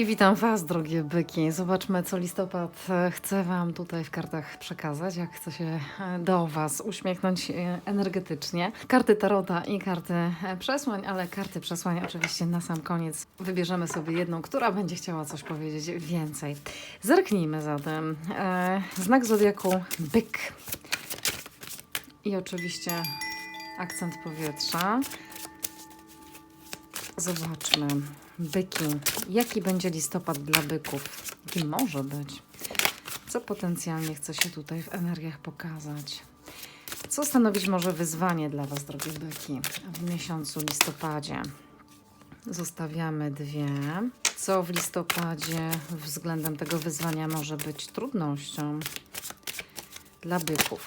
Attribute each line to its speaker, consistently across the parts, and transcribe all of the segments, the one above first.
Speaker 1: I witam Was, drogie byki. Zobaczmy, co listopad e, chce Wam tutaj w kartach przekazać, jak chce się e, do Was uśmiechnąć e, energetycznie. Karty Tarota i karty przesłań, ale karty przesłań oczywiście na sam koniec wybierzemy sobie jedną, która będzie chciała coś powiedzieć więcej. Zerknijmy zatem. Znak zodiaku byk. I oczywiście akcent powietrza. Zobaczmy. Byki. Jaki będzie listopad dla byków? Jaki może być? Co potencjalnie chce się tutaj w energiach pokazać? Co stanowić może wyzwanie dla Was, drogie byki, w miesiącu listopadzie? Zostawiamy dwie. Co w listopadzie względem tego wyzwania może być trudnością dla byków?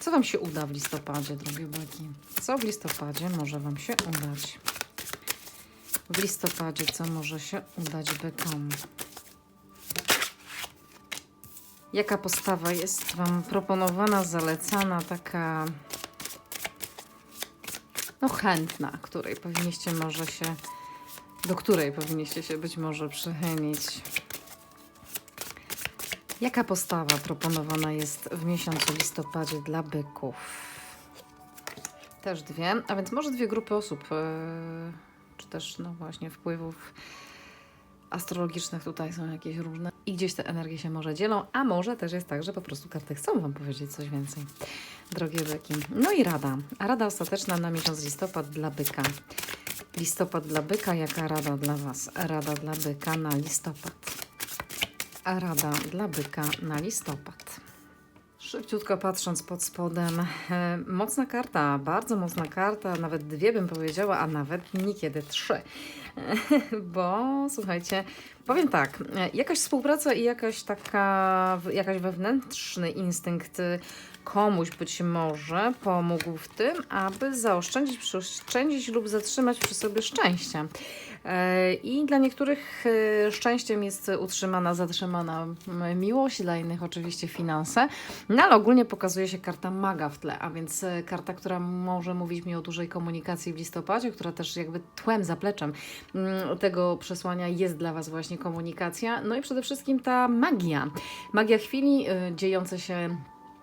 Speaker 1: Co Wam się uda w listopadzie, drogie byki? Co w listopadzie może Wam się udać? W listopadzie co może się udać bykom? Jaka postawa jest Wam proponowana, zalecana, taka no chętna, której powinniście może się, do której powinniście się być może przychylić? Jaka postawa proponowana jest w miesiącu listopadzie dla byków? Też dwie, a więc może dwie grupy osób, yy, czy też no właśnie wpływów astrologicznych tutaj są jakieś różne i gdzieś te energie się może dzielą, a może też jest tak, że po prostu karty chcą Wam powiedzieć coś więcej, drogie byki. No i rada, a rada ostateczna na miesiąc listopad dla byka. Listopad dla byka, jaka rada dla Was? Rada dla byka na listopad. A rada dla byka na listopad. Szybciutko patrząc pod spodem, e, mocna karta, bardzo mocna karta, nawet dwie bym powiedziała, a nawet niekiedy trzy. Bo słuchajcie, powiem tak, e, jakaś współpraca i jakaś taka, jakaś wewnętrzny instynkt y, komuś być może pomógł w tym, aby zaoszczędzić, przeoszczędzić lub zatrzymać przy sobie szczęście. I dla niektórych e, szczęściem jest utrzymana, zatrzymana miłość, dla innych oczywiście finanse. No ale ogólnie pokazuje się karta maga w tle, a więc e, karta, która może mówić mi o dużej komunikacji w listopadzie, która też jakby tłem, zapleczem mm, tego przesłania jest dla Was właśnie komunikacja. No i przede wszystkim ta magia. Magia chwili, y, dziejące się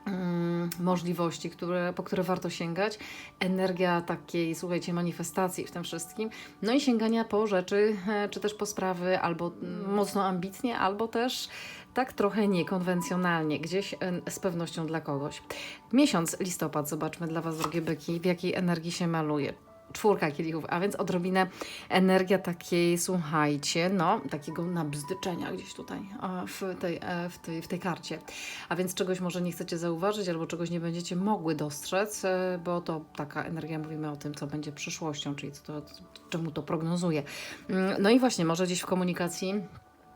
Speaker 1: mm, możliwości, które, po które warto sięgać, energia takiej, słuchajcie, manifestacji w tym wszystkim, no i sięgania po rzeczy, e, czy też po sprawy albo mm, mocno ambitnie, albo też tak trochę niekonwencjonalnie, gdzieś e, z pewnością dla kogoś. Miesiąc listopad, zobaczmy dla Was, drogie byki, w jakiej energii się maluje. Czwórka kielichów, a więc odrobinę energia takiej, słuchajcie, no, takiego nabzdyczenia gdzieś tutaj w tej, e, w tej, w tej karcie. A więc czegoś może nie chcecie zauważyć, albo czegoś nie będziecie mogły dostrzec, e, bo to taka energia, mówimy o tym, co będzie przyszłością, czyli co to, czemu to prognozuje. Mm, No i właśnie, może gdzieś w komunikacji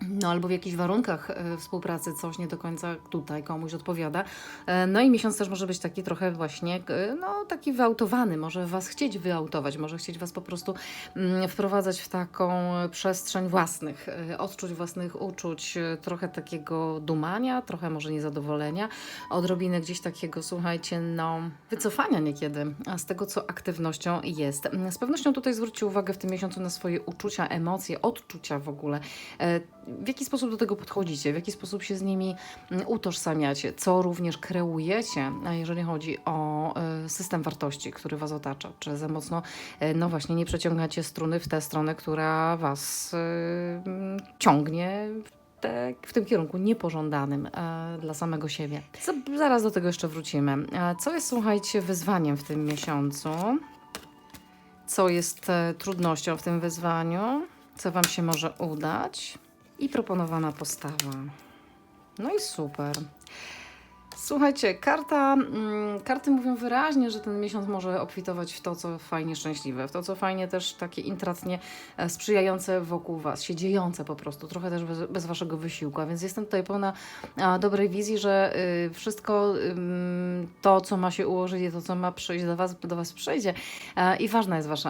Speaker 1: no albo w jakichś warunkach e, współpracy coś nie do końca tutaj komuś odpowiada. E, No i miesiąc też może być taki trochę właśnie, no taki wyautowany, może Was chcieć wyautować, może chcieć Was po prostu mm, wprowadzać w taką przestrzeń własnych e, odczuć, własnych uczuć, trochę takiego dumania, trochę może niezadowolenia, odrobinę gdzieś takiego, słuchajcie, no wycofania niekiedy z tego, co aktywnością jest. Mm, Z pewnością tutaj zwróćcie uwagę w tym miesiącu na swoje uczucia, emocje, odczucia w ogóle. W jaki sposób do tego podchodzicie, w jaki sposób się z nimi mm, utożsamiacie, co również kreujecie, jeżeli chodzi o e, system wartości, który Was otacza, czy za mocno, e, no właśnie, nie przeciągacie struny w tę stronę, która Was e, mm, ciągnie w tym kierunku niepożądanym e, dla samego siebie. Co, zaraz do tego jeszcze wrócimy. E, co jest, słuchajcie, wyzwaniem w tym miesiącu? Co jest e, trudnością w tym wyzwaniu? Co Wam się może udać? I proponowana postawa. No i super. Słuchajcie, karta, mm, karty mówią wyraźnie, że ten miesiąc może obfitować w to, co fajnie szczęśliwe, w to, co fajnie też takie intratnie e, sprzyjające wokół Was, się dziejące po prostu, trochę też bez, bez Waszego wysiłku. A więc jestem tutaj pełna dobrej wizji, że y, wszystko to, co ma się ułożyć i to, co ma przyjść do Was, do was przyjdzie. E, I ważna jest Wasza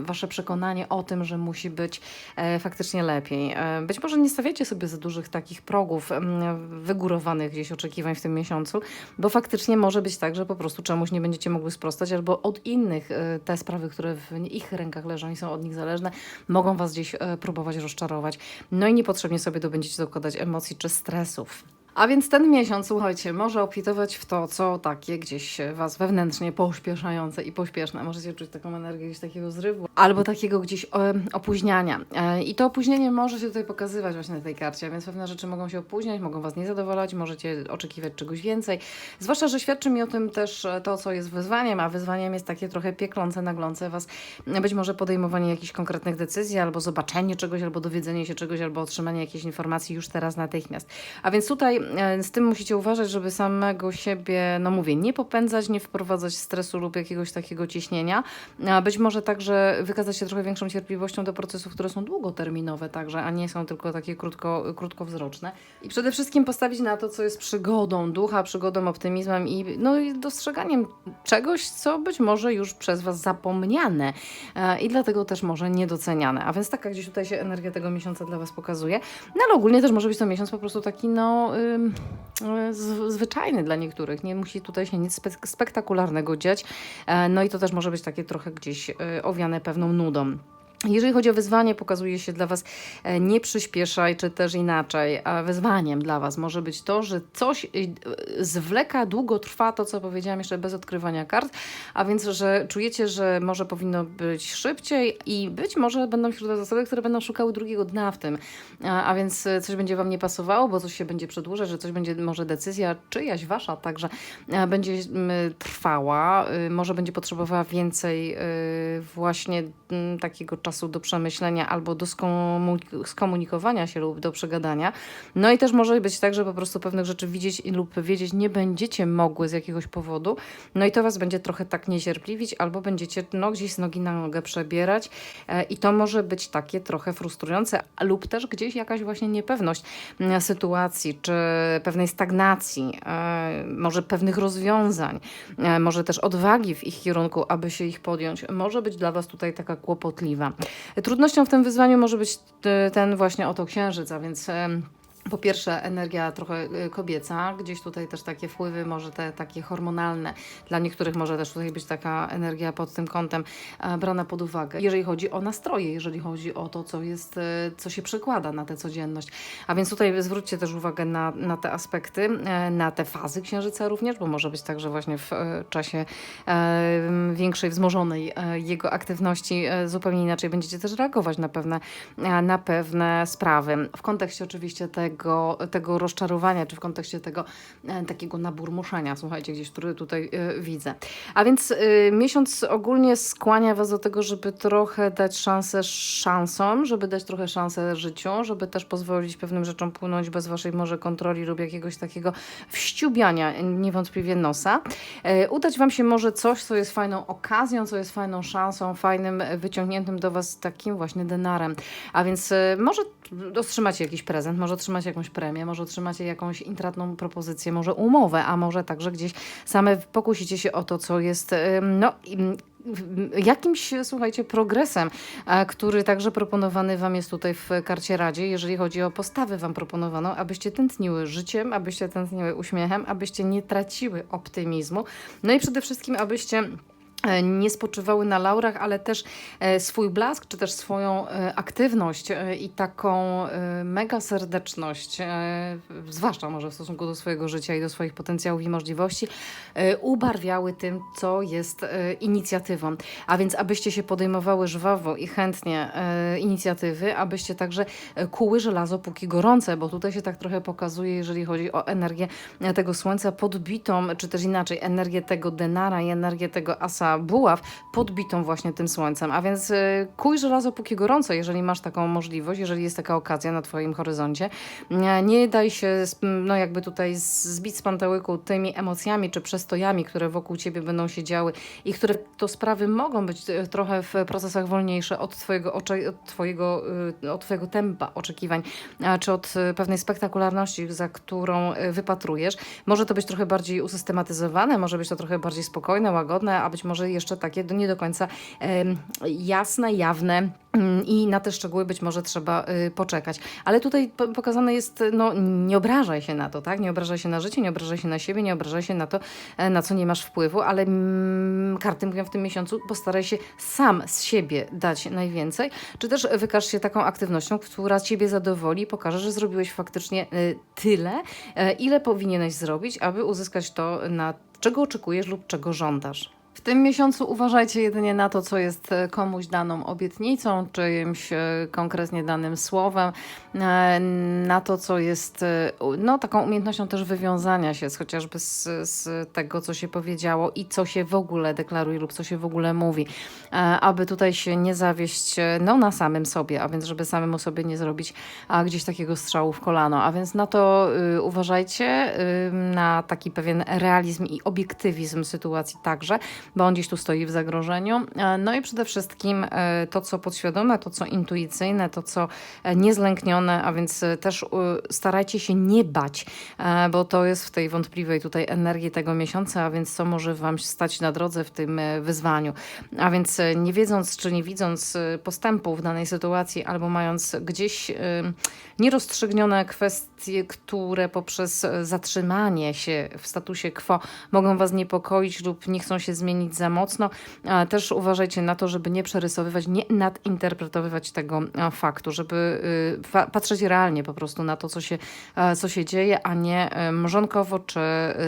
Speaker 1: wasze przekonanie o tym, że musi być e, faktycznie lepiej. E, być może nie stawiacie sobie za dużych takich progów mm, wygórowanych gdzieś oczekiwań w tym miesiącu, bo faktycznie może być tak, że po prostu czemuś nie będziecie mogły sprostać, albo od innych e, te sprawy, które w ich rękach leżą i są od nich zależne, mogą was gdzieś próbować rozczarować. No i niepotrzebnie sobie to będziecie dokładać emocji czy stresów. A więc ten miesiąc, słuchajcie, może obfitować w to, co takie gdzieś Was wewnętrznie pośpieszające i pośpieszne. Możecie czuć taką energię gdzieś takiego zrywu albo takiego gdzieś e, opóźniania. E, I to opóźnienie może się tutaj pokazywać właśnie na tej karcie, więc pewne rzeczy mogą się opóźniać, mogą Was nie zadowalać, możecie oczekiwać czegoś więcej. Zwłaszcza, że świadczy mi o tym też e, to, co jest wyzwaniem, a wyzwaniem jest takie trochę pieklące, naglące Was. Być może podejmowanie jakichś konkretnych decyzji, albo zobaczenie czegoś, albo dowiedzenie się czegoś, albo otrzymanie jakiejś informacji już teraz natychmiast. A więc tutaj z tym musicie uważać, żeby samego siebie, no mówię, nie popędzać, nie wprowadzać stresu lub jakiegoś takiego ciśnienia. Być może także wykazać się trochę większą cierpliwością do procesów, które są długoterminowe także, a nie są tylko takie krótko, krótkowzroczne. I przede wszystkim postawić na to, co jest przygodą ducha, przygodą, optymizmem i, no, i dostrzeganiem czegoś, co być może już przez Was zapomniane e, i dlatego też może niedoceniane. A więc taka gdzieś tutaj się energia tego miesiąca dla Was pokazuje. No ale ogólnie też może być to miesiąc po prostu taki, no, ym, y, z, zwyczajny dla niektórych. Nie musi tutaj się nic spe spektakularnego dziać. E, no i to też może być takie trochę gdzieś y, owiane pewną nudą. Jeżeli chodzi o wyzwanie, pokazuje się dla Was e, nie przyspieszaj, czy też inaczej. A wyzwaniem dla Was może być to, że coś e, zwleka, długo trwa to, co powiedziałam jeszcze bez odkrywania kart, a więc, że czujecie, że może powinno być szybciej i być może będą wśród Was osoby, które będą szukały drugiego dna w tym. A, więc e, coś będzie Wam nie pasowało, bo coś się będzie przedłużać, że coś będzie, może decyzja czyjaś Wasza także będzie trwała, może będzie potrzebowała więcej właśnie takiego czasu do przemyślenia albo do skomu- skomunikowania się lub do przegadania. No i też może być tak, że po prostu pewnych rzeczy widzieć lub wiedzieć nie będziecie mogły z jakiegoś powodu. No i to Was będzie trochę tak niecierpliwić albo będziecie no, gdzieś z nogi na nogę przebierać e, i to może być takie trochę frustrujące lub też gdzieś jakaś właśnie niepewność sytuacji czy pewnej stagnacji, e, może pewnych rozwiązań, e, może też odwagi w ich kierunku, aby się ich podjąć, może być dla Was tutaj taka kłopotliwa. Trudnością w tym wyzwaniu może być e, ten właśnie oto księżyc, a więc po pierwsze, energia trochę y, kobieca, gdzieś tutaj też takie wpływy, może te takie hormonalne. Dla niektórych może też tutaj być taka energia pod tym kątem e, brana pod uwagę, jeżeli chodzi o nastroje, jeżeli chodzi o to, co jest, e, co się przekłada na tę codzienność. A więc tutaj zwróćcie też uwagę na, na te aspekty, e, na te fazy księżyca również, bo może być tak, że właśnie w czasie większej, wzmożonej jego aktywności zupełnie inaczej będziecie też reagować na pewne, na pewne sprawy. W kontekście oczywiście tego, tego rozczarowania, czy w kontekście tego e, takiego naburmuszenia, słuchajcie, gdzieś, który tutaj e, widzę. A więc e, miesiąc ogólnie skłania Was do tego, żeby trochę dać szansę szansom, żeby dać trochę szansę życiu, żeby też pozwolić pewnym rzeczom płynąć bez Waszej może kontroli lub jakiegoś takiego wściubiania niewątpliwie nosa. Udać Wam się może coś, co jest fajną okazją, co jest fajną szansą, fajnym wyciągniętym do Was takim właśnie denarem. A więc może otrzymacie jakiś prezent, może otrzymacie jakąś premię, może otrzymacie jakąś intratną propozycję, może umowę, a może także gdzieś same pokusicie się o to, co jest no, jakimś, słuchajcie, progresem, który także proponowany Wam jest tutaj w karcie Radzie, jeżeli chodzi o postawę Wam proponowaną, abyście tętniły życiem, abyście tętniły uśmiechem, abyście nie traciły optymizmu, no i przede wszystkim, abyście nie spoczywały na laurach, ale też e, swój blask, czy też swoją e, aktywność e, i taką e, mega serdeczność, e, zwłaszcza może w stosunku do swojego życia i do swoich potencjałów i możliwości, e, ubarwiały tym, co jest e, inicjatywą. A więc abyście się podejmowały żwawo i chętnie e, inicjatywy, abyście także e, kuły żelazo póki gorące, bo tutaj się tak trochę pokazuje, jeżeli chodzi o energię e, tego słońca podbitą, czy też inaczej, energię tego denara i energię tego asa buław podbitą właśnie tym słońcem. A więc e, kuj żelazo póki gorące, jeżeli masz taką możliwość, jeżeli jest taka okazja na Twoim horyzoncie. Nie, daj się, no jakby tutaj zbić z pantałyku tymi emocjami czy przestojami, które wokół Ciebie będą się działy i które to sprawy mogą być e, trochę w procesach wolniejsze od Twojego, ocze- od twojego, y, od twojego tempa oczekiwań, czy od pewnej spektakularności, za którą wypatrujesz. Może to być trochę bardziej usystematyzowane, może być to trochę bardziej spokojne, łagodne, a być może może jeszcze takie nie do końca jasne, jawne. mm, I na te szczegóły być może trzeba y, poczekać. Ale tutaj po- pokazane jest, no nie obrażaj się na to, tak? Nie obrażaj się na życie, nie obrażaj się na siebie, nie obrażaj się na to, e, na co nie masz wpływu, ale mm, karty mówią w tym miesiącu, postaraj się sam z siebie dać najwięcej, czy też wykaż się taką aktywnością, która ciebie zadowoli pokaże, że zrobiłeś faktycznie e, tyle, e, ile powinieneś zrobić, aby uzyskać to, na czego oczekujesz lub czego żądasz. W tym miesiącu uważajcie jedynie na to, co jest e, komuś daną obietnicą, czyimś e, konkretnie danym słowem, e, na to, co jest no, taką umiejętnością też wywiązania się z chociażby z, z tego, co się powiedziało i co się w ogóle deklaruje lub co się w ogóle mówi, aby tutaj się nie zawieść no, na samym sobie, a więc żeby samemu sobie nie zrobić a, gdzieś takiego strzału w kolano. A więc na to y, uważajcie, y, na taki pewien realizm i obiektywizm sytuacji także, bo on gdzieś tu stoi w zagrożeniu. E, No i przede wszystkim e, to, co podświadome, to, co intuicyjne, to, co e, niezlęknione, a więc też starajcie się nie bać, bo to jest w tej wątpliwej tutaj energii tego miesiąca, a więc co może Wam stać na drodze w tym wyzwaniu. A więc nie wiedząc czy nie widząc postępu w danej sytuacji, albo mając gdzieś nierozstrzygnione kwestie, które poprzez zatrzymanie się w statusie quo mogą Was niepokoić lub nie chcą się zmienić za mocno, też uważajcie na to, żeby nie przerysowywać, nie nadinterpretowywać tego e, faktu, żeby y, patrzeć realnie po prostu na to, co się, e, co się dzieje, a nie e, mrzonkowo, czy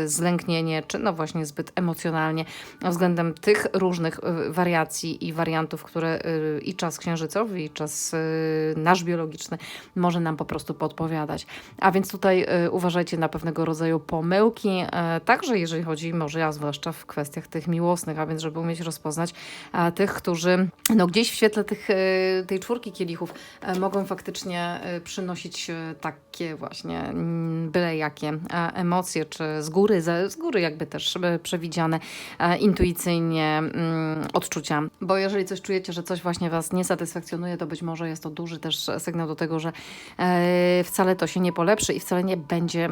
Speaker 1: zlęknienie, czy no właśnie zbyt emocjonalnie względem tych różnych wariacji i wariantów, które i czas księżycowy, i czas nasz biologiczny może nam po prostu podpowiadać. A więc tutaj uważajcie na pewnego rodzaju pomyłki, także jeżeli chodzi może, a zwłaszcza w kwestiach tych miłosnych, a więc żeby umieć rozpoznać e, tych, którzy no, gdzieś w świetle tych, e, tej czwórki kielichów e, mogą faktycznie przynosić takie właśnie mm, byle jakie emocje, czy z góry, z góry jakby też przewidziane intuicyjnie mm, odczucia. Bo jeżeli coś czujecie, że coś właśnie Was nie satysfakcjonuje, to być może jest to duży też sygnał do tego, że wcale to się nie polepszy i wcale nie będzie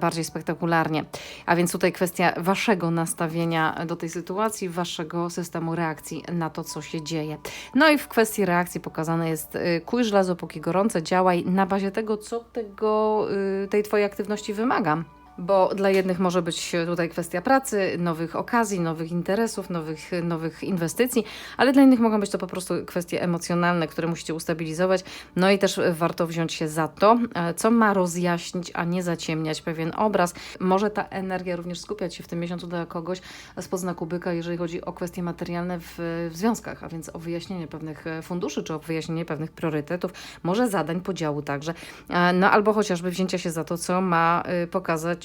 Speaker 1: bardziej spektakularnie. A więc tutaj kwestia Waszego nastawienia do tej sytuacji, Waszego systemu reakcji na to, co się dzieje. No i w kwestii reakcji pokazane jest y, kuj żelazo póki gorące, działaj na bazie tego, co tego, y, tej Twojej aktywności wymaga. Bo dla jednych może być tutaj kwestia pracy, nowych okazji, nowych interesów, nowych, nowych inwestycji, ale dla innych mogą być to po prostu kwestie emocjonalne, które musicie ustabilizować. No i też warto wziąć się za to, e, co ma rozjaśnić, a nie zaciemniać pewien obraz. Może ta energia również skupiać się w tym miesiącu dla kogoś z podznaku byka, jeżeli chodzi o kwestie materialne w, w związkach, a więc o wyjaśnienie pewnych funduszy, czy o wyjaśnienie pewnych priorytetów, może zadań, podziału także. E, No albo chociażby wzięcia się za to, co ma y, pokazać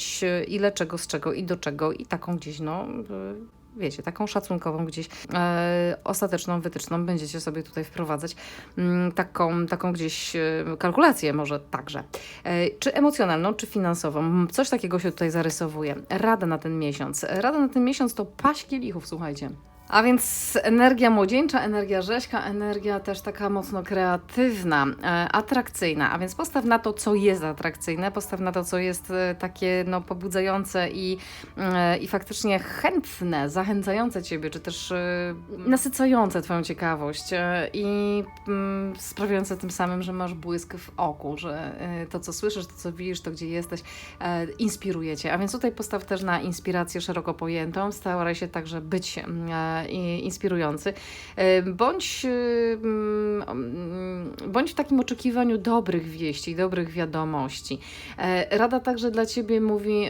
Speaker 1: ile czego, z czego i do czego i taką gdzieś, no... y, Wiecie, taką szacunkową gdzieś e, ostateczną wytyczną będziecie sobie tutaj wprowadzać mm, taką, taką gdzieś e, kalkulację może także. E, czy emocjonalną, czy finansową. Coś takiego się tutaj zarysowuje. Rada na ten miesiąc. Rada na ten miesiąc to paść kielichów, słuchajcie. A więc energia młodzieńcza, energia rzeźka, energia też taka mocno kreatywna, e, atrakcyjna. A więc postaw na to, co jest atrakcyjne, postaw na to, co jest e, takie no, pobudzające i, e, i faktycznie chętne, zachęcające Ciebie, czy też nasycające Twoją ciekawość i mm, sprawiające tym samym, że masz błysk w oku, że to, co słyszysz, to, co widzisz, to, gdzie jesteś, inspiruje Cię. A więc tutaj postaw też na inspirację szeroko pojętą. Staraj się także być mm, inspirujący. E, Bądź, e, mm, bądź w takim oczekiwaniu dobrych wieści, dobrych wiadomości. E, Rada także dla Ciebie mówi,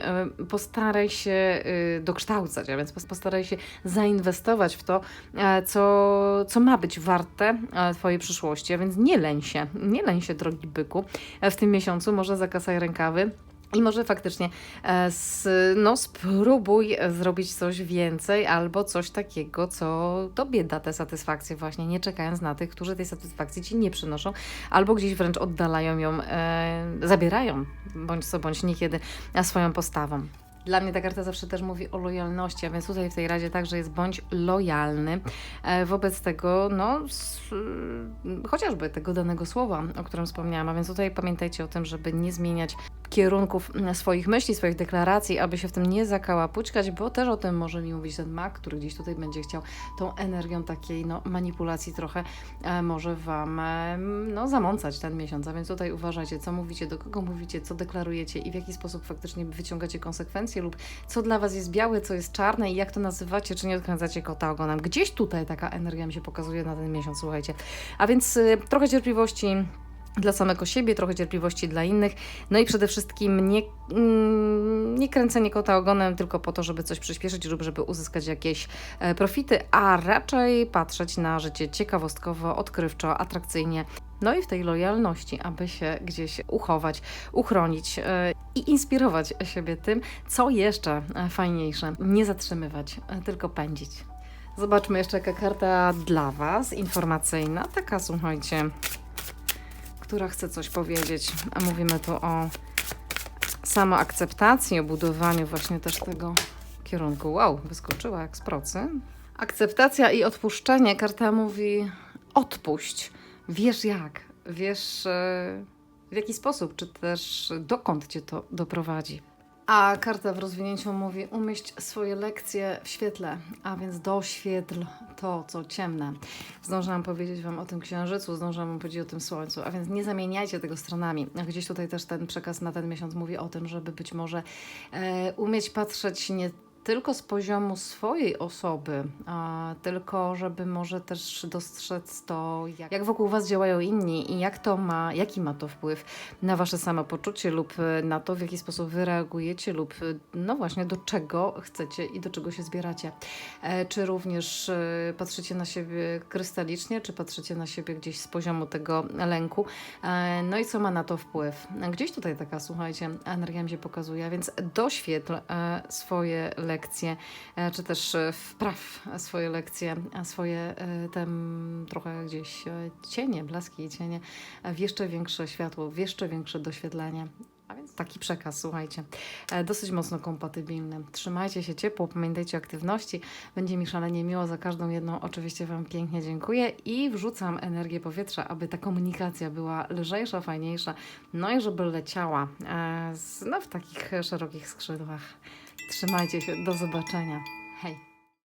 Speaker 1: postaraj się dokształcać, a więc pos- postaraj się zainwestować w to, co, co ma być warte Twojej przyszłości. A więc nie leń się, nie leń się, drogi byku. W tym miesiącu może zakasaj rękawy. I może faktycznie e, no, spróbuj zrobić coś więcej albo coś takiego, co tobie da tę satysfakcję, właśnie nie czekając na tych, którzy tej satysfakcji ci nie przynoszą, albo gdzieś wręcz oddalają ją, e, zabierają, bądź co bądź niekiedy swoją postawą. Dla mnie ta karta zawsze też mówi o lojalności, a więc tutaj w tej radzie także jest bądź lojalny e, wobec tego, no, s, chociażby tego danego słowa, o którym wspomniałam. A więc tutaj pamiętajcie o tym, żeby nie zmieniać kierunków mm, swoich myśli, swoich deklaracji, aby się w tym nie zakałapućkać, bo też o tym może mi mówić ten mak, który gdzieś tutaj będzie chciał tą energią takiej no, manipulacji trochę e, może Wam e, no, zamącać ten miesiąc. A więc tutaj uważajcie, co mówicie, do kogo mówicie, co deklarujecie i w jaki sposób faktycznie wyciągacie konsekwencje lub co dla Was jest białe, co jest czarne i jak to nazywacie, czy nie odkręcacie kota ogonem. Gdzieś tutaj taka energia mi się pokazuje na ten miesiąc, słuchajcie. A więc y, trochę cierpliwości dla samego siebie, trochę cierpliwości dla innych, no i przede wszystkim nie, mm, nie kręcenie kota ogonem tylko po to, żeby coś przyspieszyć lub żeby uzyskać jakieś e, profity, a raczej patrzeć na życie ciekawostkowo, odkrywczo, atrakcyjnie. No i w tej lojalności, aby się gdzieś uchować, uchronić e, i inspirować siebie tym, co jeszcze e, fajniejsze. Nie zatrzymywać, tylko pędzić. Zobaczmy jeszcze jaka karta dla Was, informacyjna, taka słuchajcie, która chce coś powiedzieć. A mówimy tu o samoakceptacji, o budowaniu właśnie też tego kierunku. Wow, wyskoczyła jak z procy. Akceptacja i odpuszczenie. Karta mówi odpuść. Wiesz jak, wiesz e, w jaki sposób, czy też dokąd cię to doprowadzi. A karta w rozwinięciu mówi umieść swoje lekcje w świetle, a więc doświetl to, co ciemne. Zdążyłam powiedzieć Wam o tym księżycu, zdążyłam Wam powiedzieć o tym słońcu, a więc nie zamieniajcie tego stronami. Gdzieś tutaj też ten przekaz na ten miesiąc mówi o tym, żeby być może e, umieć patrzeć nie tylko z poziomu swojej osoby, tylko żeby może też dostrzec to, jak, jak wokół Was działają inni i jak to ma, jaki ma to wpływ na Wasze samopoczucie lub e, na to, w jaki sposób Wy reagujecie lub e, no właśnie do czego chcecie i do czego się zbieracie. E, Czy również patrzycie na siebie krystalicznie, czy patrzycie na siebie gdzieś z poziomu tego lęku. No i co ma na to wpływ? Gdzieś tutaj taka, słuchajcie, energia mi się pokazuje, więc doświetl swoje lekcje, e, czy też e, wpraw swoje lekcje, swoje e, tam trochę gdzieś cienie, blaski i cienie w jeszcze większe światło, w jeszcze większe doświetlenie. A więc taki przekaz, słuchajcie, dosyć mocno kompatybilny. Trzymajcie się ciepło, pamiętajcie o aktywności. Będzie mi szalenie miło za każdą jedną. Oczywiście Wam pięknie dziękuję i wrzucam energię powietrza, aby ta komunikacja była lżejsza, fajniejsza, no i żeby leciała no, w takich szerokich skrzydłach. Trzymajcie się, do zobaczenia. Hej!